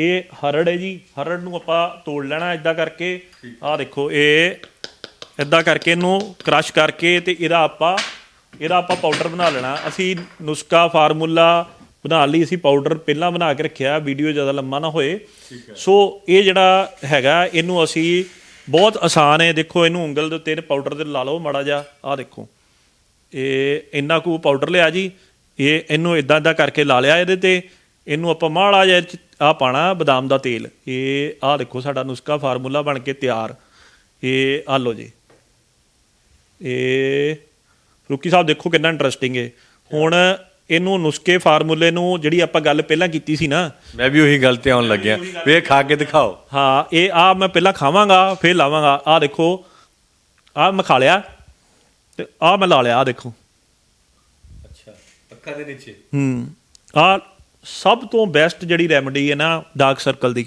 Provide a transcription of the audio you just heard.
ਇਹ ਹਰੜ ਹੈ ਜੀ ਹਰੜ ਨੂੰ ਆਪਾਂ ਤੋੜ ਲੈਣਾ ਇਦਾਂ ਕਰਕੇ। ਆਹ ਦੇਖੋ ਇਹ ਇਦਾਂ ਕਰਕੇ ਇਹਨੂੰ ਕ੍ਰਸ਼ ਕਰਕੇ ਤੇ ਇਹਦਾ ਆਪਾਂ ਇਹਦਾ ਆਪਾਂ ਪਾਊਡਰ ਬਣਾ ਲੈਣਾ। ਅਸੀਂ ਨੁਸਖਾ ਫਾਰਮੂਲਾ ਬਣਾ ਲਈ ਅਸੀਂ ਪਾਊਡਰ ਪਹਿਲਾਂ ਬਣਾ ਕੇ ਰੱਖਿਆ ਵੀਡੀਓ ਜ਼ਿਆਦਾ ਲੰਮਾ ਨਾ ਹੋਏ। ਸੋ ਇਹ ਜਿਹੜਾ ਹੈਗਾ ਇਹਨੂੰ ਅਸੀਂ ਬਹੁਤ ਆਸਾਨ ਹੈ। ਦੇਖੋ ਇਹਨੂੰ ਉਂਗਲ ਦੇ ਉੱਤੇ ਪਾਊਡਰ ਤੇ ਲਾ ਲਓ ਮਾੜਾ ਜਿਹਾ। ਆਹ ਦੇਖੋ ਇਹ ਇੰਨਾ ਕੁ ਪਾਊਡਰ ਲਿਆ ਜੀ। ਇਹ ਇਹਨੂੰ ਇਦਾਂ ਇਦਾਂ ਕਰਕੇ ਲਾ ਲਿਆ ਇਹਦੇ ਤੇ। ਇਹਨੂੰ ਆਪਾਂ ਮਾੜਾ ਜਿਹਾ ਆ ਪਾਣਾ ਬਦਾਮ ਦਾ ਤੇਲ। ਇਹ ਆਹ ਦੇਖੋ ਸਾਡਾ ਨੁਸਖਾ ਫਾਰਮੂਲਾ ਬਣ ਕੇ ਤਿਆਰ। ਇਹ ਆ ਲਓ ਜੀ। ਇਹ ਰੁਕੀ ਸਾਹਿਬ ਦੇਖੋ ਕਿੰਨਾ ਇੰਟਰਸਟਿੰਗ ਹੈ ਹੁਣ ਇਹਨੂੰ ਨੁਸਖੇ ਫਾਰਮੂਲੇ ਨੂੰ ਜਿਹੜੀ ਆਪਾਂ ਗੱਲ ਪਹਿਲਾਂ ਕੀਤੀ ਸੀ ਨਾ। ਮੈਂ ਵੀ ਉਹੀ ਗੱਲ ਤੇ ਆਉਣ ਲੱਗਿਆ। ਵੀ ਖਾ ਕੇ ਦਿਖਾਓ। ਹਾਂ ਇਹ ਆ ਮੈਂ ਪਹਿਲਾਂ ਖਾਵਾਂਗਾ ਫਿਰ ਲਾਵਾਂਗਾ। ਆ ਦੇਖੋ ਆ ਮੈਂ ਖਾ ਲਿਆ। ਤੇ ਆ ਮੈਂ ਲਾ ਲਿਆ ਆ ਦੇਖੋ। ਅੱਛਾ ਅੱਖਾਂ ਦੇ ਨੀਚੇ? ਹੂੰ। ਆ ਸਭ ਤੋਂ ਬੈਸਟ ਜਿਹੜੀ ਰੈਮਡੀ ਹੈ ਨਾ ਡਾਰਕ ਸਰਕਲ ਦੀ।